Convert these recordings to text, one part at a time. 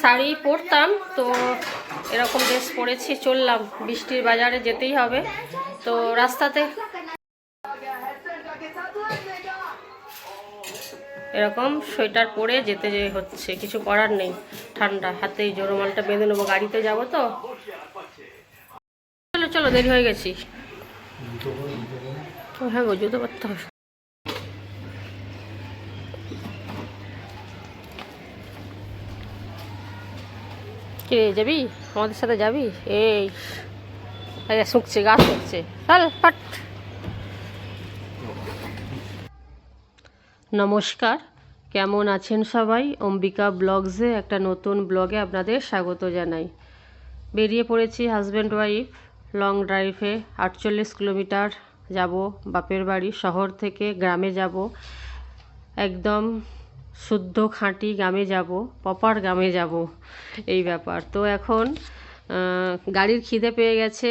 শাড়ি পরতাম, তো এরকম ড্রেস পরেছি, চললাম। বৃষ্টির বাজারে যেতেই হবে। তো রাস্তাতে এরকম সোয়েটার পরে যেতে যে হচ্ছে, কিছু করার নেই ঠান্ডা। হাতেই জোরমালটা বেঁধে নেব, গাড়িতে যাব তো। চলো চলো, দেরি হয়ে গেছি। হ্যাঁ গো, জুতো পরতে হবে। কে যাবি? আমাদের সাথে যাবি? এই শুকছে গাছ শুকছে। চল, ফট। নমস্কার, কেমন আছেন সবাই? অম্বিকা ব্লগসে একটা নতুন ব্লগে আপনাদের স্বাগত জানাই। বেরিয়ে পড়েছি হাজব্যান্ড ওয়াইফ লং ড্রাইভে আটচল্লিশ কিলোমিটার যাব, বাপের বাড়ি শহর থেকে গ্রামে যাব। একদম শুদ্ধ খাঁটি গ্রামে যাব প্রপার গ্রামে যাব, এই ব্যাপার। তো এখন গাড়ির খিদে পেয়ে গেছে,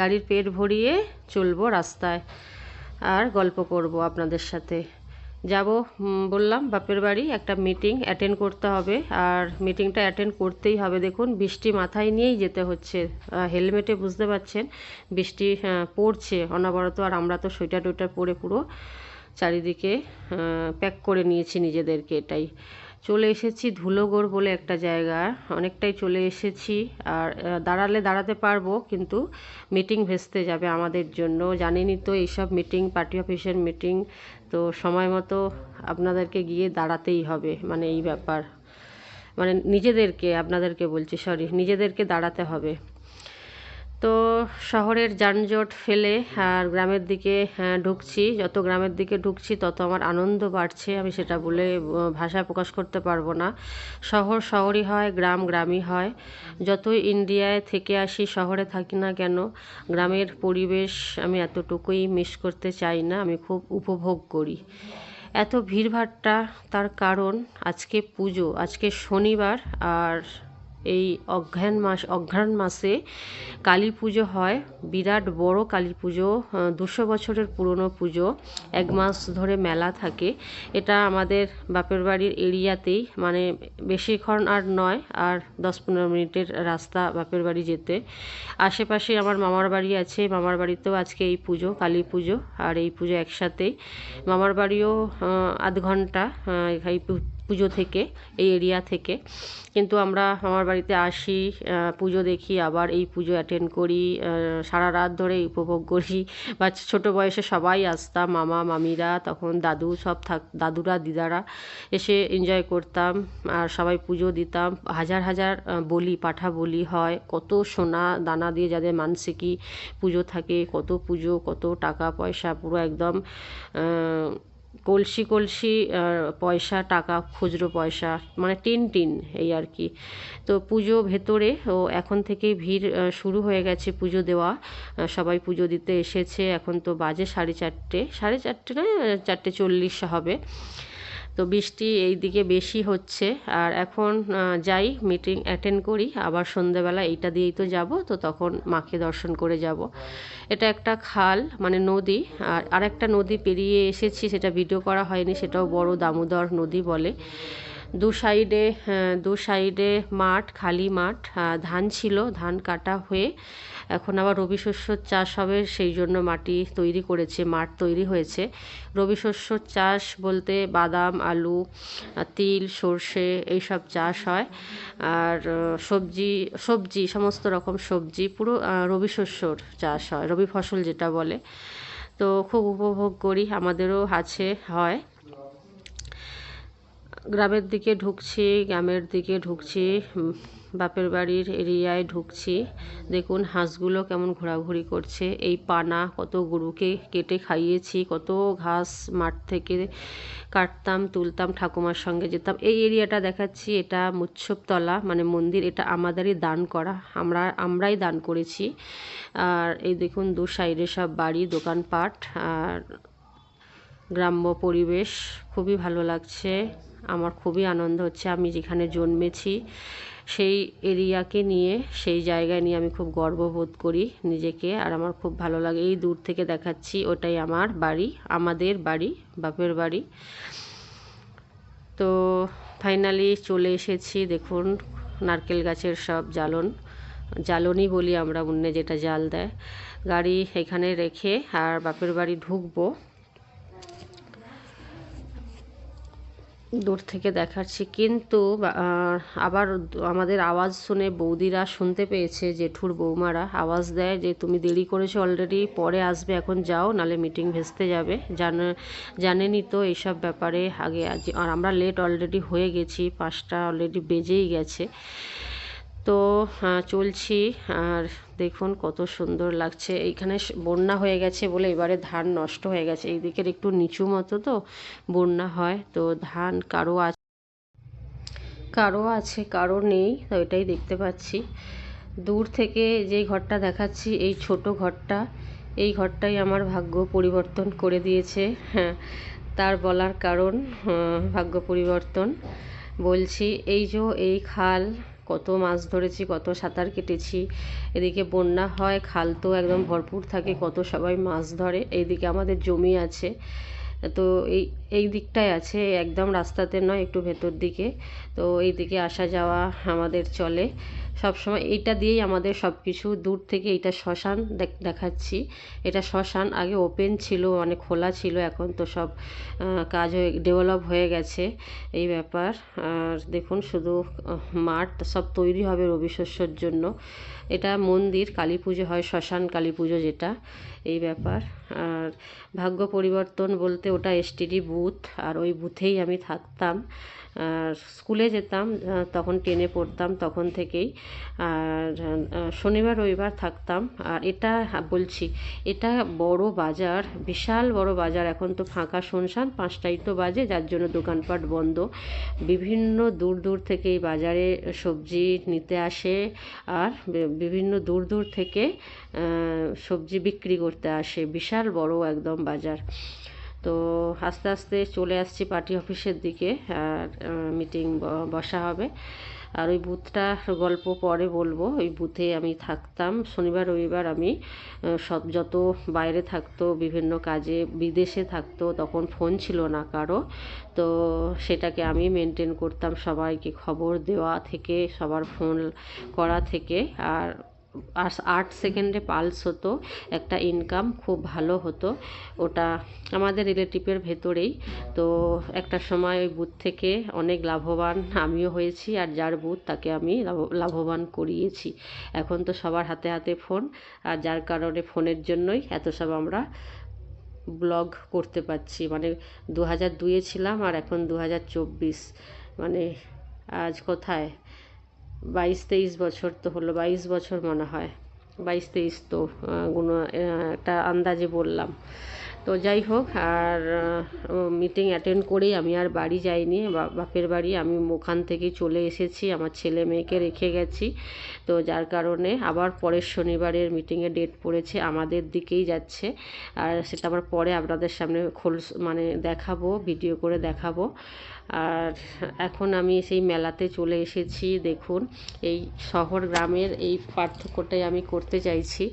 গাড়ির পেট ভরিয়ে চলবো রাস্তায় আর গল্প করব আপনাদের সাথে। যাব বললাম, বাপের বাড়ি, একটা মিটিং অ্যাটেন্ড করতে হবে। আর মিটিংটা অ্যাটেন্ড করতেই হবে। দেখুন, বৃষ্টি মাথায় নিয়েই যেতে হচ্ছে। হেলমেটে বুঝতে পারছেন, বৃষ্টি পড়ছে। অনবরত আর আমরা তো সোয়েটার টোয়েটার পরে পুরো চারিদিকে প্যাক করে নিয়েছি নিজেদেরকে এটাই। চলে এসেছি ধুলোগড় বলে একটা জায়গা। অনেকটাই চলে এসেছি আর দাঁড়ালে দাঁড়াতে পারব কিন্তু মিটিং ভেস্তে যাবে আমাদের জন্য। জানেনই তো এইসব মিটিং পার্টি অফিসের মিটিং তো সময় মতো আপনাদেরকে গিয়ে দাঁড়াতেই হবে। মানে এই ব্যাপার। মানে নিজেদেরকে, আপনাদেরকে বলছি সরি নিজেদেরকে দাঁড়াতে হবে। তো শহরের যানজট ফেলে আর গ্রামের দিকে হ্যাঁ, ঢুকছি। যত গ্রামের দিকে ঢুকছি তত আমার আনন্দ বাড়ছে। আমি সেটা বলে ভাষায় প্রকাশ করতে পারব না। শহর শহরই হয় গ্রাম গ্রামই হয়। যতই ইন্ডিয়ায় থেকে আসি শহরে থাকি না কেন গ্রামের পরিবেশ আমি এতটুকুই মিস করতে চাই না। আমি খুব উপভোগ করি। এত ভিড়ভাট্টা তার কারণ আজকে পুজো আজকে শনিবার আর এই অঘ্রাণ মাস, অঘ্রাণ মাসে কালী পুজো হয়। বিরাট বড় কালী পুজো দুশো বছরের পুরনো পুজো। এক মাস ধরে মেলা থাকে। এটা আমাদের বাপের বাড়ির এরিয়াতেই মানে বেশিক্ষণ আর নয়, আর দশ পনেরো মিনিটের রাস্তা বাপের বাড়ি যেতে। আশেপাশে আমার মামার বাড়ি আছে, মামার বাড়িতেও আজকে এই পুজো, কালী পুজো, আর এই পুজো একসাথেই। মামার বাড়িও আধ ঘণ্টা এই পুজো থেকে, এই এরিয়া থেকে। কিন্তু আমরা আমার বাড়িতে আসি পুজো দেখি, আবার এই পুজো অ্যাটেন্ড করি সারা রাত ধরে উপভোগ করি। বা ছোটো বয়সে সবাই আসতাম, মামা, মামিরা, তখন দাদু সব থাক, দাদুরা, দিদারা এসে এনজয় করতাম, আর সবাই পুজো দিতাম। হাজার হাজার বলি, পাঠা বলি হয়, কত সোনা দানা দিয়ে যাদের মানসিকী পুজো থাকে, কত পুজো, কত টাকা পয়সা, পুরো একদম কলসি কলসি পয়সা, টাকা, খুচরো পয়সা মানে টিন টিন এই আর কি। তো পুজো ভেতরে, ও এখন থেকেই ভিড় শুরু হয়ে গেছে পুজো দেওয়া। সবাই পুজো দিতে এসেছে। এখন তো বাজে সাড়ে চারটে। সাড়ে চারটে না, চারটে চল্লিশ হবে। তো বৃষ্টি এই দিকে বেশি হচ্ছে। আর এখন যাই মিটিং অ্যাটেন্ড করি। আবার সন্ধেবেলা এইটা দিয়েই তো যাব, তো তখন মাকে দর্শন করে যাব। এটা একটা খাল মানে নদী। আর আরেকটা নদী পেরিয়ে এসেছি, সেটা ভিডিও করা হয়নি, সেটাও বড় দামোদর নদী বলে। দু সাইডে দু সাইডে মাঠ, খালি মাঠ ধান ছিল, ধান কাটা হয়ে এখন আবার রবি শস্যর চাষ হবে, সেই জন্য মাটি তৈরি করেছে, মাঠ তৈরি হয়েছে। রবি শস্যর চাষ বলতে বাদাম, আলু তিল, সর্ষে এইসব চাষ হয়। আর সবজি সবজি, সমস্ত রকম সবজি, পুরো রবি শস্যর চাষ হয়, রবি ফসল যেটা বলে। তো খুব উপভোগ করি, আমাদেরও আছে, হয়। গ্রামের দিকে ঢুকছি, গ্রামের দিকে ঢুকছি বাপের বাড়ির এরিয়ায় ঢুকছি। দেখুন, হাঁসগুলো কেমন ঘোরাঘুরি করছে। এই পানা, কত গরুকে কেটে খাইয়েছি, কত ঘাস মাঠ থেকে কাটতাম, তুলতাম, ঠাকুমার সঙ্গে যেতাম। এই এরিয়াটা দেখাচ্ছি, এটা মুচ্ছবতলা মানে মন্দির, এটা আমাদেরই দান করা। আমরা, আমরাই দান করেছি। আর এই দেখুন, দু সাইডে সব বাড়ি, দোকানপাট, আর গ্রাম্য পরিবেশ, খুবই ভালো লাগছে। আমার খুবই আনন্দ হচ্ছে আমি যেখানে জন্মেছি সেই এরিয়াকে নিয়ে, সেই জায়গায় নিয়ে আমি খুব গর্ববোধ করি নিজেকে আর আমার খুব ভালো লাগে। এই দূর থেকে দেখাচ্ছি ওটাই আমার বাড়ি, আমাদের বাড়ি, বাপের বাড়ি। তো ফাইনালি চলে এসেছি, দেখুন নারকেল গাছের সব জ্বালন, জ্বালনই বলি আমরা উন্নে যেটা জাল দেয়। গাড়ি এখানে রেখে আর বাপের বাড়ি ঢুকবো। দূর থেকে দেখাচ্ছি। কিন্তু আবার আমাদের আওয়াজ শুনে বৌদিরা শুনতে পেয়েছে জেঠুর বৌমারা। আওয়াজ দেয় যে, তুমি দেরি করেছ অলরেডি পরে আসবে, এখন যাও, নালে মিটিং ভেস্তে যাবে। জান, জানেনি তো এইসব ব্যাপারে আগে আর আমরা লেট অলরেডি হয়ে গেছি, পাঁচটা অলরেডি বেজেই গেছে। তো চলছি। আর দেখুন কত সুন্দর লাগছে। এইখানে বন্যা হয়ে গেছে বলে এবারে ধান নষ্ট হয়ে গেছে। এই দিকের একটু নিচু মতো তো বন্যা হয়। তো ধান কারও আছে কারও আছে, কারও নেই, তো এটাই দেখতে পাচ্ছি। দূর থেকে যেই ঘরটা দেখাচ্ছি, এই ছোট ঘরটা, এই ঘরটাই আমার ভাগ্য পরিবর্তন করে দিয়েছে। হ্যাঁ তার বলার কারণ ভাগ্য পরিবর্তন। বলছি, এই যে এই খাল কত মাছ ধরেছি, কত সাঁতার কেটেছি। এদিকে বন্যা হয়, খাল তো একদম ভরপুর থাকে, কত সবাই মাছ ধরে। এইদিকে আমাদের জমি আছে। তো এই এই দিকটায় আছে, একদম রাস্তাতে নয়, একটু ভেতর দিকে। তো এই দিকে আসা যাওয়া আমাদের চলে। সব সময় এইটা দিয়েই আমাদের সব কিছু দূর থেকে এইটা শ্মশান দেখাচ্ছি। এটা শ্মশান আগে ওপেন ছিল, অনেক খোলা ছিল, এখন তো সব কাজ হয়ে ডেভেলপ হয়ে গেছে এই ব্যাপার। আর দেখুন শুধু মাঠ, সব তৈরি হবে রবি শস্যর জন্য। এটা মন্দির, কালী পুজো হয়, শ্মশান কালী পুজো যেটা, এই ব্যাপার। আর ভাগ্য পরিবর্তন বলতে ওটা এসটিডি বুথ আর ওই বুথেই আমি থাকতাম। স্কুলে যেতাম তখন টেনে পড়তাম, তখন থেকেই। আর শনিবার, রবিবার থাকতাম। আর এটা বলছি, এটা বড় বাজার, বিশাল বড় বাজার। এখন তো ফাঁকা শুনশান পাঁচটাই তো বাজে, যার জন্য দোকানপাট বন্ধ। বিভিন্ন দূর দূর থেকে এই বাজারে সবজি নিতে আসে আর বিভিন্ন দূর দূর থেকে সবজি বিক্রি করতে আসে। বিশাল বড় একদম বাজার। তো আস্তে আস্তে চলে আসছি পার্টি অফিসের দিকে, আর মিটিং বসা হবে। আর ওই বুথটা গল্প পরে বলব। ওই বুথে আমি থাকতাম। শনিবার, রবিবার আমি সব যত বাইরে থাকতো, বিভিন্ন কাজে, বিদেশে থাকতো, তখন ফোন ছিল না কারও। তো সেটাকে আমি মেনটেন করতাম সবাইকে খবর দেওয়া থেকে, সবার ফোন করা থেকে। আর আট সেকেন্ডে পালস হতো, একটা ইনকাম খুব ভালো হতো। ওটা আমাদের রিলেটিভের ভেতরেই। তো একটা সময় ওই বুথ থেকে অনেক লাভবান আমিও হয়েছি আর যার বুথ তাকে আমি লাভবান করিয়েছি। এখন তো সবার হাতে হাতে ফোন আর যার কারণে ফোনের জন্যই এত সব আমরা ব্লগ করতে পারছি। মানে দু হাজার ছিলাম আর এখন দু হাজার চব্বিশ। মানে আজ কোথায়? বাইশ তেইশ বছর তো হলো, বাইশ বছর মনে হয়। বাইশ তেইশ তো কোনো একটা আন্দাজে বললাম। তো যাই হোক, আর মিটিং অ্যাটেন্ড করেই আমি আর বাড়ি যাইনি। বাপের বাড়ি, আমি ওখান থেকেই চলে এসেছি, আমার ছেলে মেয়েকে রেখে গেছি। তো যার কারণে আবার পরের শনিবারের মিটিংয়ে ডেট পড়েছে, আমাদের দিকেই যাচ্ছে। আর সেটা আবার পরে আপনাদের সামনে খোল মানে দেখাবো ভিডিও করে দেখাবো। আর এখন আমি সেই মেলাতে চলে এসেছি, দেখুন। এই শহর গ্রামের এই পার্থক্যটাই আমি করতে চাইছি।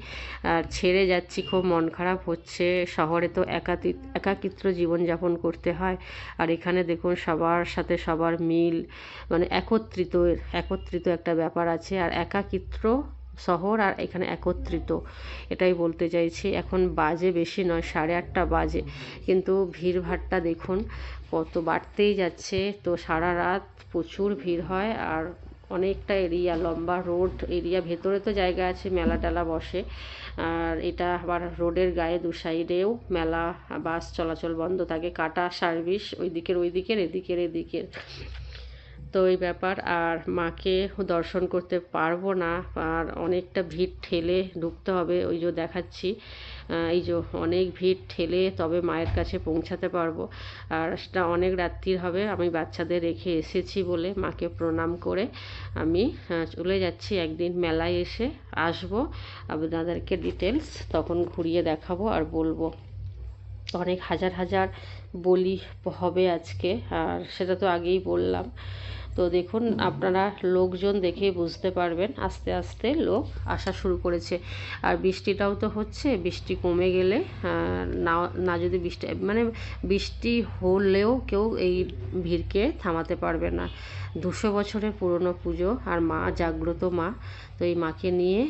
আর ছেড়ে যাচ্ছি, খুব মন খারাপ হচ্ছে। শহরে তো একাতি একাকিত্র জীবনযাপন করতে হয়। আর এখানে দেখুন, সবার সাথে সবার মিল মানে একত্রিত একত্রিত একটা ব্যাপার আছে। আর একাকিত্র শহর আর এখানে একত্রিত। এটাই বলতে চাইছি, এখন বাজে বেশি নয়, সাড়ে আটটা বাজে। কিন্তু ভিড়ভাড়টা দেখুন, কত বাড়তেই যাচ্ছে। তো সারা রাত প্রচুর ভিড় হয় আর অনেকটা এরিয়া, লম্বা রোড এরিয়া, ভেতরে তো জায়গা আছে, মেলা টেলা বসে। আর এটা আবার রোডের গায়ে দু সাইডেও মেলা, বাস চলাচল বন্ধ থাকে, কাটা সার্ভিস ওই দিকের ওই দিকের এদিকের এদিকের। তো এই ব্যাপার। আর মাকে দর্শন করতে পারব না, আর অনেকটা ভিড় ঠেলে ঢুকতে হবে। ওই যে দেখাচ্ছি এই যে অনেক ভিড় ঠেলে তবে মায়ের কাছে পৌঁছাতে পারব। আর সেটা অনেক রাত্রির হবে, আমি বাচ্চাদের রেখে এসেছি বলে মাকে প্রণাম করে আমি চলে যাচ্ছি। একদিন মেলায় এসে আসব। আপনাদেরকে ডিটেলস তখন ঘুরিয়ে দেখাবো আর বলব। অনেক হাজার হাজার বলি হবে আজকে, আর সেটা তো আগেই বললাম। তো দেখুন, আপনারা লোকজন দেখেই বুঝতে পারবেন, আস্তে আস্তে লোক আসা শুরু করেছে। আর বৃষ্টিটাও তো হচ্ছে, বৃষ্টি কমে গেলে না না যদি বৃষ্টি মানে বৃষ্টি হলেও কেউ এই ভিড়কে থামাতে পারবে না। দুশো বছরের পুরনো পুজো, আর মা জাগ্রত মা, তো এই মাকে নিয়ে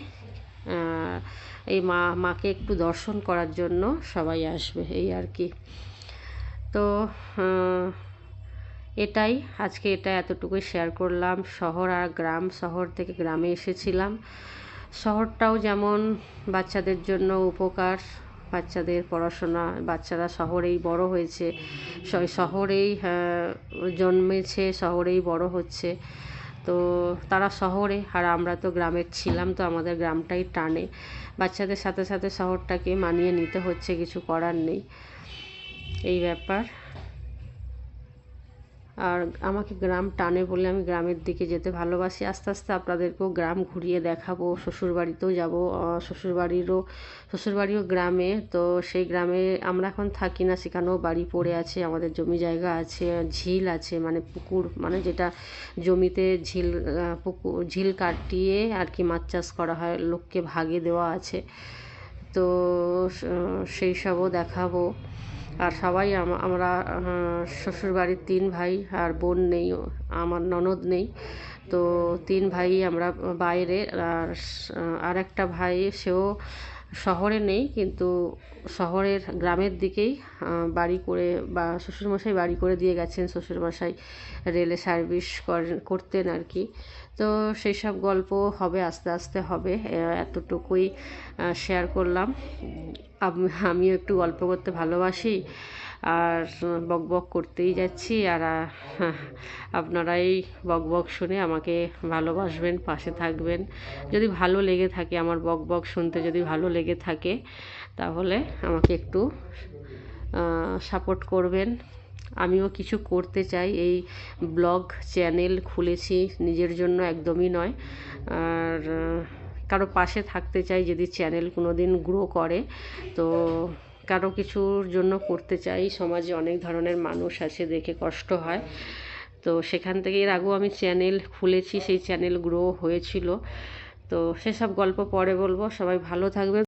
এই মা, মাকে একটু দর্শন করার জন্য সবাই আসবে, এই আর কি। তো এটাই, আজকে এটা এতটুকুই শেয়ার করলাম। শহর আর গ্রাম, শহর থেকে গ্রামে এসেছিলাম। শহরটাও যেমন বাচ্চাদের জন্য উপকার, বাচ্চাদের পড়াশোনা, বাচ্চারা শহরেই বড় হয়েছে শহরেই জন্মেছে, শহরেই বড় হচ্ছে। তো তারা শহরে আর আমরা তো গ্রামের ছিলাম, তো আমাদের গ্রামটাই টানে। বাচ্চাদের সাথে সাথে শহরটাকে মানিয়ে নিতে হচ্ছে, কিছু করার নেই। এই ব্যাপার। আর আমাকে গ্রাম টানে বলে আমি গ্রামের দিকে যেতে ভালোবাসি। আস্তে আস্তে আপনাদেরকেও গ্রাম ঘুরিয়ে দেখাবো। শ্বশুরবাড়িতেও যাব। শ্বশুরবাড়িরও, শ্বশুরবাড়িও গ্রামে। তো সেই গ্রামে আমরা এখন থাকি না। সেখানেও বাড়ি পড়ে আছে, আমাদের জমি জায়গা আছে, ঝিল আছে মানে পুকুর মানে যেটা জমিতে ঝিল পুকুর, ঝিল কাটিয়ে আর কি মাছ চাষ করা হয়, লোককে ভাগে দেওয়া আছে। তো সেই সবও দেখাবো। আর সবাই আম- আমরা শ্বশুরবাড়ির তিন ভাই আর বোন নেই, আমার ননদ নেই। তো তিন ভাই আমরা বাইরে আর আর একটা ভাই সেও শহরে নেই, কিন্তু শহরের গ্রামের দিকেই বাড়ি করে বা শ্বশুরমশাই বাড়ি করে দিয়ে গেছেন, শ্বশুরমশাই রেলে সার্ভিস করেন, করতেন আর কি। তো সেই সব গল্প হবে, আস্তে আস্তে হবে। এতটুকুই শেয়ার করলাম। আম- আমিও একটু গল্প করতে ভালোবাসি আর বক বক করতেই যাচ্ছি। আর আপনারাই বক বক শুনে আমাকে ভালোবাসবেন, পাশে থাকবেন। যদি ভালো লেগে থাকে, আমার বক বক শুনতে যদি ভালো লেগে থাকে, তাহলে আমাকে একটু সাপোর্ট করবেন। আমিও কিছু করতে চাই। এই ব্লগ চ্যানেল খুলেছি নিজের জন্য একদমই নয়। আর কারও পাশে থাকতে চাই যদি চ্যানেল কোনো দিন গ্রো করে। তো কারও কিছুর জন্য করতে চাই। সমাজে অনেক ধরনের মানুষ আছে, দেখে কষ্ট হয়। তো সেখান থেকে এর আগেও আমি চ্যানেল খুলেছি, সেই চ্যানেল গ্রো হয়েছিল। তো সেসব গল্প পরে বলব। সবাই ভালো থাকবে